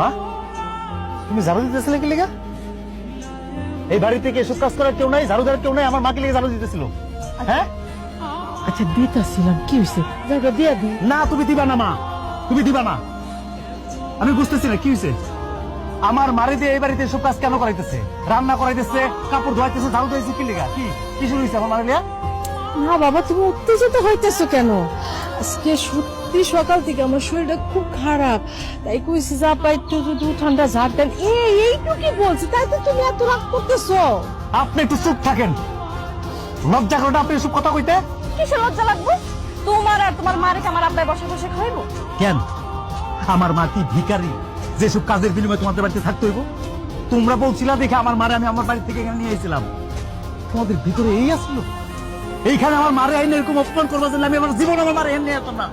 মা তুমি ঝাড়ু দিতেছিলে কি লেগা? এই বাড়ি থেকে এসব কাজ করার কেউ নাই? কেউ নাই? আমার মাকে লেগে ঝাড়ু দিতেছিল। হ্যাঁ? আচ্ছা দিতাছিলাম কি হয়েছে দিয়া দি। না তুমি দিবা না মা। তুমি দিবা না। আমি বুঝতেছি না কি হয়েছে আমার মারি দিয়ে এই বাড়িতে এসব কাজ কেন করাইতেছে? রান্না করাইতেছে কাপড় ধোয়াইতেছে ঝাড়ু দিয়েছে কি লেগা? কি? কি শুরু হয়েছে আমার মারি না বাবা তুমি উত্তেজিত হইতেছো কেন? আজকে সত্যি সকাল থেকে আমার শরীরটা খুব খারাপ। তাই কইছি যা পাই একটু যদি ঠান্ডা ঝাড় দেন। এই এইটুকি বলছি তাই তো তুমি এত রাগ করতেছো। আপনি একটু চুপ থাকেন। লজ্জা করে আপনি এসব কথা কইতে। কিসের লজ্জা লাগবো? তোমার আর তোমার মারে আমার আব্বাই বসে বসে খাইবো কেন? আমার মা কি ভিখারি? যেসব কাজের বিনিময়ে তোমাদের বাড়িতে থাকতে হইব? তোমরা বলছিলা দেখে আমার মারে আমি আমার বাড়ি থেকে এখানে নিয়ে এসেছিলাম তোমাদের ভিতরে এই আসলো? এইখানে আমার মারে আইন এরকম অপমান করব আমি আমার জীবন আমার মারে আইন নিয়ে না।